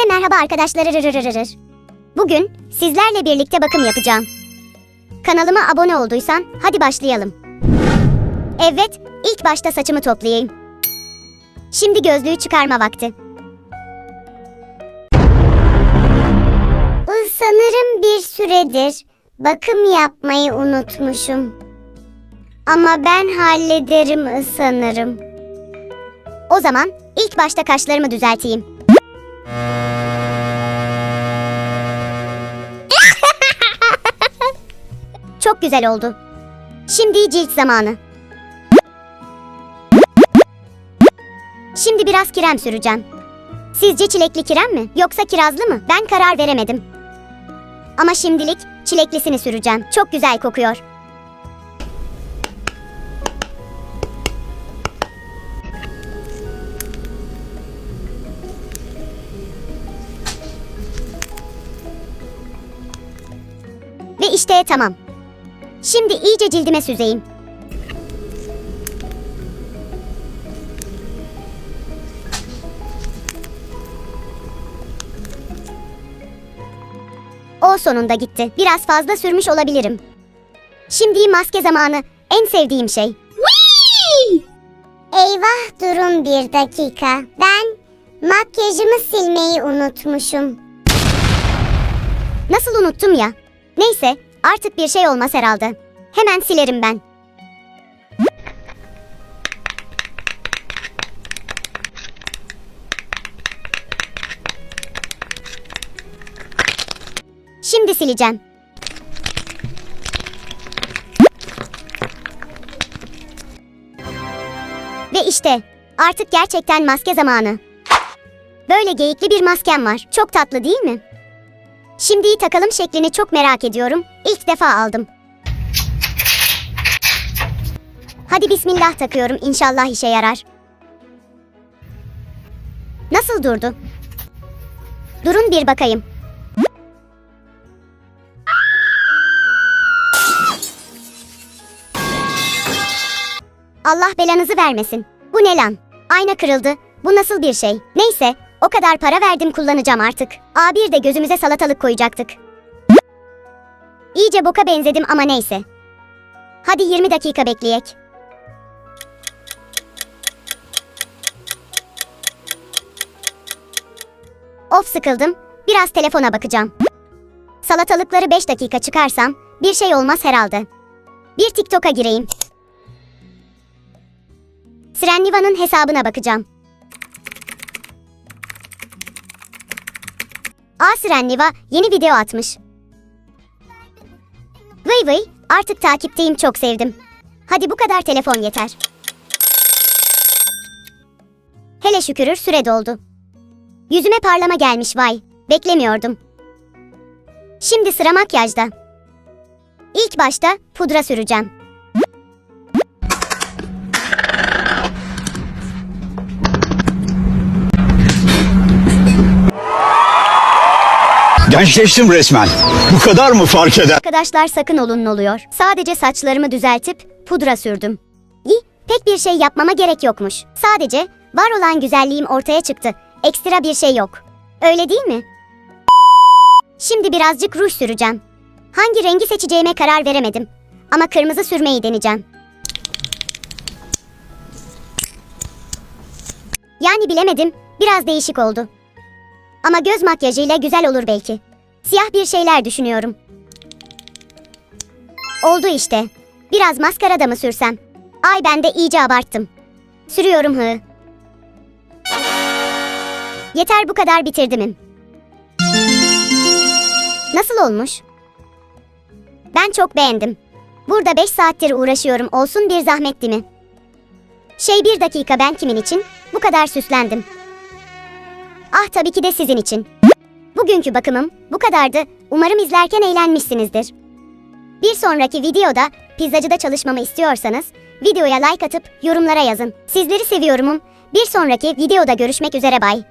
Herkese merhaba arkadaşlar. Bugün sizlerle birlikte bakım yapacağım. Kanalıma abone olduysan hadi başlayalım. Evet, ilk başta saçımı toplayayım. Şimdi gözlüğü çıkarma vakti. Sanırım bir süredir bakım yapmayı unutmuşum. Ama ben hallederim sanırım. O zaman ilk başta kaşlarımı düzelteyim. Güzel oldu. Şimdi cilt zamanı. Şimdi biraz krem süreceğim. Sizce çilekli krem mi yoksa kirazlı mı? Ben karar veremedim. Ama şimdilik çileklisini süreceğim. Çok güzel kokuyor. Ve işte tamam. Şimdi iyice cildime süzeyim. O sonunda gitti. Biraz fazla sürmüş olabilirim. Şimdi maske zamanı. En sevdiğim şey. Eyvah durun bir dakika. Ben makyajımı silmeyi unutmuşum. Nasıl unuttum ya? Neyse artık bir şey olmaz herhalde. Hemen silerim ben. Şimdi sileceğim. Ve işte artık gerçekten maske zamanı. Böyle geyikli bir maskem var. Çok tatlı değil mi? Şimdi takalım şeklini çok merak ediyorum. İlk defa aldım. Hadi bismillah takıyorum. İnşallah işe yarar. Nasıl durdu? Durun bir bakayım. Allah belanızı vermesin. Bu ne lan? Ayna kırıldı. Bu nasıl bir şey? Neyse, o kadar para verdim kullanacağım artık. A1 de gözümüze salatalık koyacaktık. İyice boka benzedim ama neyse. Hadi 20 dakika bekleyek. Of sıkıldım. Biraz telefona bakacağım. Salatalıkları 5 dakika çıkarsam bir şey olmaz herhalde. Bir TikTok'a gireyim. Sreniva'nın hesabına bakacağım. Aa Srenniva yeni video atmış. Vıy vıy artık takipteyim çok sevdim. Hadi bu kadar telefon yeter. Hele şükürür süre doldu. Yüzüme parlama gelmiş vay. Beklemiyordum. Şimdi sıra makyajda. İlk başta pudra süreceğim. Gençleştim resmen. Bu kadar mı fark eder? Arkadaşlar sakın olun oluyor. Sadece saçlarımı düzeltip pudra sürdüm. İyi, pek bir şey yapmama gerek yokmuş. Sadece var olan güzelliğim ortaya çıktı. Ekstra bir şey yok. Öyle değil mi? Şimdi birazcık ruj süreceğim. Hangi rengi seçeceğime karar veremedim. Ama kırmızı sürmeyi deneyeceğim. Yani bilemedim, biraz değişik oldu. Ama göz makyajıyla güzel olur belki. Siyah bir şeyler düşünüyorum. Oldu işte. Biraz maskara da mı sürsem? Ay ben de iyice abarttım. Sürüyorum hı. Yeter bu kadar bitirdim. Nasıl olmuş? Ben çok beğendim. Burada 5 saattir uğraşıyorum olsun bir zahmet mi? Şey bir dakika ben kimin için? Bu kadar süslendim. Ah tabii ki de sizin için. Bugünkü bakımım bu kadardı. Umarım izlerken eğlenmişsinizdir. Bir sonraki videoda pizzacıda çalışmamı istiyorsanız videoya like atıp yorumlara yazın. Sizleri seviyorumum. Bir sonraki videoda görüşmek üzere bay.